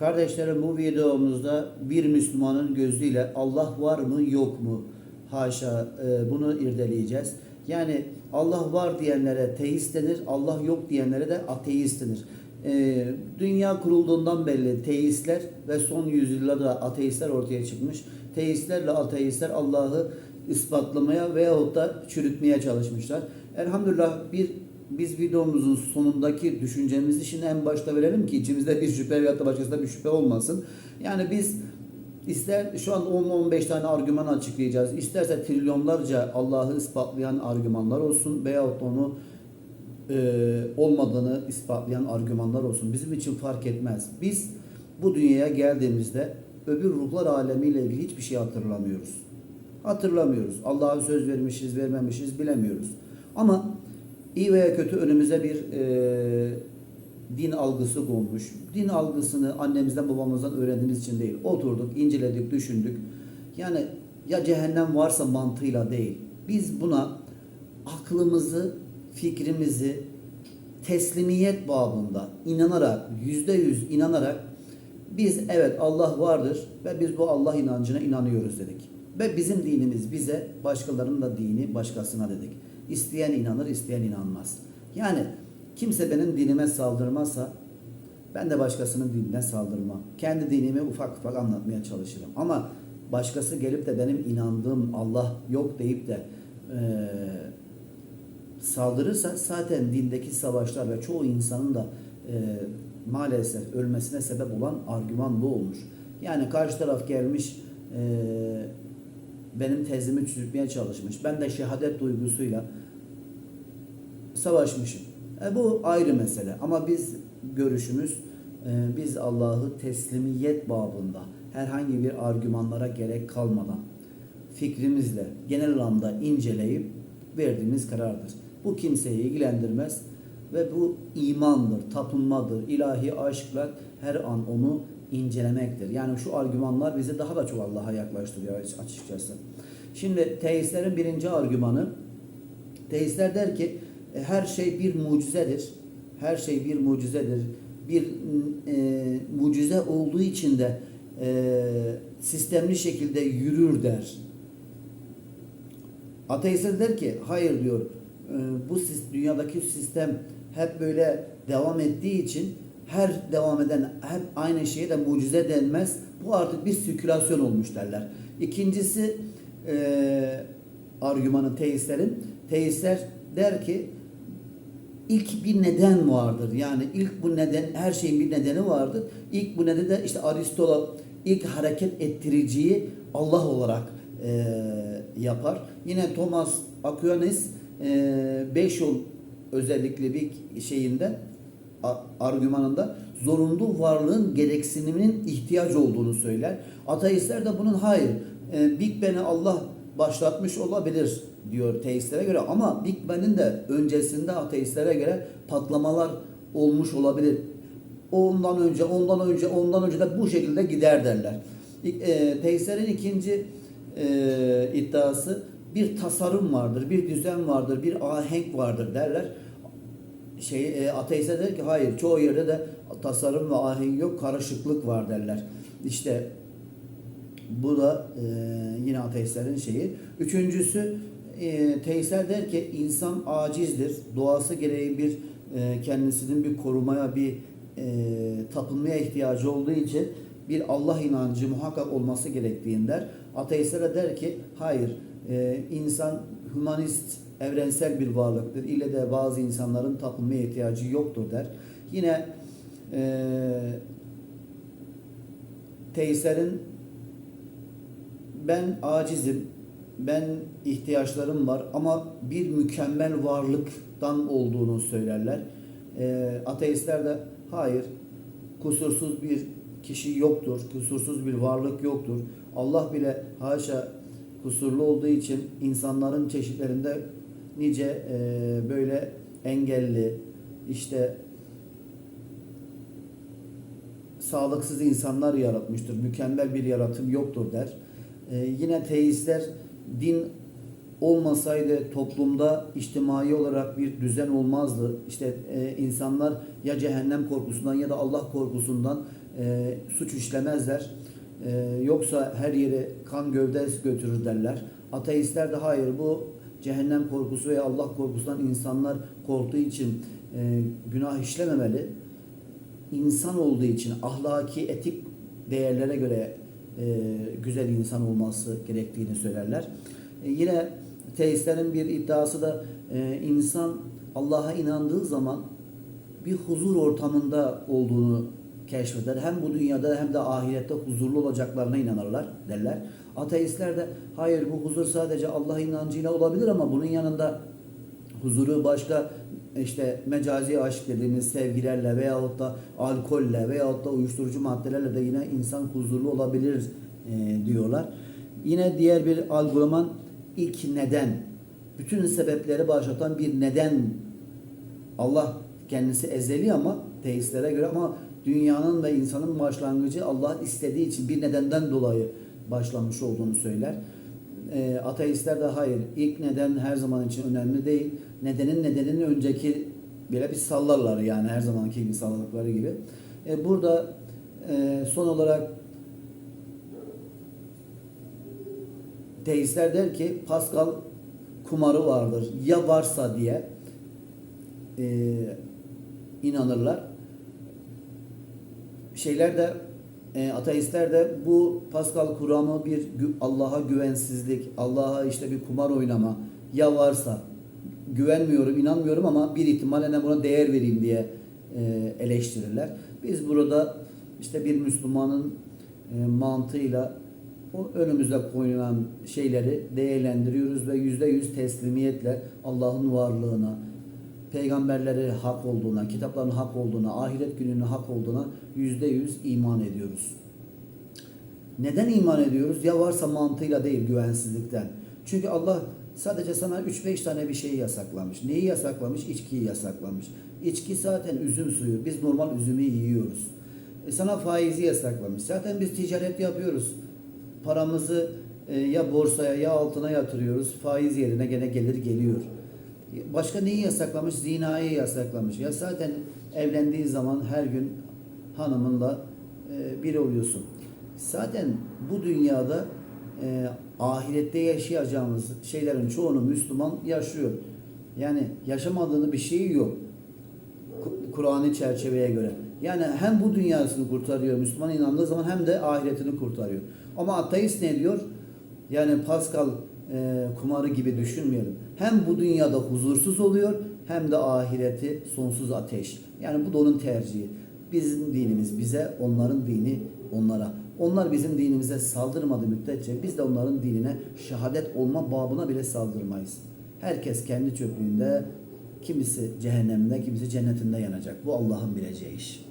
Kardeşlerim bu videomuzda bir Müslümanın gözüyle Allah var mı yok mu? Haşa e, bunu irdeleyeceğiz. Yani Allah var diyenlere teist denir, Allah yok diyenlere de ateist denir. E, dünya kurulduğundan belli teistler ve son yüzyıllarda ateistler ortaya çıkmış. Teistlerle ateistler Allah'ı ispatlamaya veyahut da çürütmeye çalışmışlar. Elhamdülillah bir biz videomuzun sonundaki düşüncemizi şimdi en başta verelim ki içimizde bir şüphe veyahut da başkasında bir şüphe olmasın. Yani biz ister şu an 10-15 tane argüman açıklayacağız. İsterse trilyonlarca Allah'ı ispatlayan argümanlar olsun veyahut onu e, olmadığını ispatlayan argümanlar olsun. Bizim için fark etmez. Biz bu dünyaya geldiğimizde öbür ruhlar alemiyle ilgili hiçbir şey hatırlamıyoruz. Hatırlamıyoruz. Allah'a söz vermişiz, vermemişiz bilemiyoruz. Ama iyi veya kötü önümüze bir e, din algısı konmuş. Din algısını annemizden babamızdan öğrendiğimiz için değil. Oturduk, inceledik, düşündük. Yani ya cehennem varsa mantığıyla değil. Biz buna aklımızı, fikrimizi teslimiyet babında inanarak, yüzde yüz inanarak biz evet Allah vardır ve biz bu Allah inancına inanıyoruz dedik. Ve bizim dinimiz bize başkalarının da dini başkasına dedik. İsteyen inanır, isteyen inanmaz. Yani kimse benim dinime saldırmazsa ben de başkasının dinine saldırmam. Kendi dinimi ufak ufak anlatmaya çalışırım. Ama başkası gelip de benim inandığım Allah yok deyip de eee saldırırsa zaten dindeki savaşlar ve çoğu insanın da e, maalesef ölmesine sebep olan argüman bu olmuş. Yani karşı taraf gelmiş e, benim tezimi çürütmeye çalışmış. Ben de şehadet duygusuyla savaşmışım. E, bu ayrı mesele ama biz görüşümüz e, biz Allah'ı teslimiyet babında herhangi bir argümanlara gerek kalmadan fikrimizle genel anlamda inceleyip verdiğimiz karardır. Bu kimseyi ilgilendirmez ve bu imandır, tapınmadır, ilahi aşkla her an onu incelemektir. Yani şu argümanlar bizi daha da çok Allah'a yaklaştırıyor açıkçası. Şimdi teistlerin birinci argümanı, teistler der ki e, her şey bir mucizedir. Her şey bir mucizedir. Bir e, mucize olduğu için de e, sistemli şekilde yürür der. Ateistler der ki hayır diyor e, bu dünyadaki sistem hep böyle devam ettiği için her devam eden hep aynı şeye de mucize denmez. Bu artık bir sirkülasyon olmuş derler. İkincisi e, argümanı teistlerin. Teistler der ki ilk bir neden vardır. Yani ilk bu neden her şeyin bir nedeni vardır. İlk bu nedeni de işte Aristotle ilk hareket ettiriciyi Allah olarak e, yapar. Yine Thomas Aquinas e, beş yol özellikle bir şeyinde argümanında zorunlu varlığın gereksiniminin ihtiyaç olduğunu söyler. Ateistler de bunun hayır. E, Big Bang'i Allah başlatmış olabilir diyor teistlere göre ama Big Bang'in de öncesinde ateistlere göre patlamalar olmuş olabilir. Ondan önce, ondan önce, ondan önce de bu şekilde gider derler. E, teistlerin ikinci e, iddiası bir tasarım vardır, bir düzen vardır, bir ahenk vardır derler. Şey e, ateistler der ki hayır çoğu yerde de tasarım ve ahenk yok, karışıklık var derler. İşte bu da e, yine ateistlerin şeyi. Üçüncüsü e, teistler der ki insan acizdir. Doğası gereği bir e, kendisinin bir korumaya, bir e, tapınmaya ihtiyacı olduğu için bir Allah inancı muhakkak olması gerektiğini der. Ateistlere der ki hayır e, insan humanist evrensel bir varlıktır. İlle de bazı insanların tapınmaya ihtiyacı yoktur der. Yine e, teistlerin ben acizim, ben ihtiyaçlarım var ama bir mükemmel varlıktan olduğunu söylerler. E, ateistler de hayır, kusursuz bir kişi yoktur, kusursuz bir varlık yoktur. Allah bile haşa kusurlu olduğu için insanların çeşitlerinde nice e, böyle engelli, işte sağlıksız insanlar yaratmıştır. Mükemmel bir yaratım yoktur der. Ee, yine teistler din olmasaydı toplumda içtimai olarak bir düzen olmazdı. İşte e, insanlar ya cehennem korkusundan ya da Allah korkusundan e, suç işlemezler. E, yoksa her yere kan gövde götürür derler. Ateistler de hayır bu cehennem korkusu ve Allah korkusundan insanlar korktuğu için e, günah işlememeli. İnsan olduğu için ahlaki, etik değerlere göre e, güzel insan olması gerektiğini söylerler. E, yine teistlerin bir iddiası da e, insan Allah'a inandığı zaman bir huzur ortamında olduğunu keşfeder. Hem bu dünyada hem de ahirette huzurlu olacaklarına inanırlar derler. Ateistler de hayır bu huzur sadece Allah inancıyla olabilir ama bunun yanında huzuru başka işte mecazi aşk dediğimiz sevgilerle veyahut da alkolle veyahut da uyuşturucu maddelerle de yine insan huzurlu olabilir e, diyorlar. Yine diğer bir algılaman ilk neden, bütün sebepleri başlatan bir neden Allah kendisi ezeli ama teistlere göre ama dünyanın ve insanın başlangıcı Allah istediği için bir nedenden dolayı başlamış olduğunu söyler. E, ateistler de hayır ilk neden her zaman için önemli değil. Nedenin nedenin önceki bile bir sallarlar yani her zamanki gibi salladıkları gibi. E, burada e, son olarak teistler der ki Pascal kumarı vardır. Ya varsa diye e, inanırlar. Şeyler de e, ateistler de bu Pascal kuramı bir Allah'a güvensizlik, Allah'a işte bir kumar oynama ya varsa güvenmiyorum, inanmıyorum ama bir ihtimalle buna değer vereyim diye e, eleştirirler. Biz burada işte bir Müslümanın e, mantığıyla o önümüze koyulan şeyleri değerlendiriyoruz ve yüzde yüz teslimiyetle Allah'ın varlığına, peygamberleri hak olduğuna, kitapların hak olduğuna, ahiret gününün hak olduğuna yüzde yüz iman ediyoruz. Neden iman ediyoruz? Ya varsa mantığıyla değil güvensizlikten. Çünkü Allah sadece sana 3-5 tane bir şeyi yasaklamış. Neyi yasaklamış? İçkiyi yasaklamış. İçki zaten üzüm suyu. Biz normal üzümü yiyoruz. E sana faizi yasaklamış. Zaten biz ticaret yapıyoruz. Paramızı e, ya borsaya ya altına yatırıyoruz. Faiz yerine gene gelir geliyor. Başka neyi yasaklamış? Zinayı yasaklamış. Ya zaten evlendiği zaman her gün hanımınla e, bir oluyorsun. Zaten bu dünyada e, ahirette yaşayacağımız şeylerin çoğunu Müslüman yaşıyor. Yani yaşamadığını bir şeyi yok. Ku- Kur'an'ı çerçeveye göre. Yani hem bu dünyasını kurtarıyor Müslüman inandığı zaman hem de ahiretini kurtarıyor. Ama ateist ne diyor? Yani Pascal e, kumarı gibi düşünmeyelim. Hem bu dünyada huzursuz oluyor hem de ahireti sonsuz ateş. Yani bu da onun tercihi. Bizim dinimiz bize, onların dini onlara. Onlar bizim dinimize saldırmadı müddetçe biz de onların dinine şehadet olma babına bile saldırmayız. Herkes kendi çöplüğünde kimisi cehennemde, kimisi cennetinde yanacak. Bu Allah'ın bileceği iş.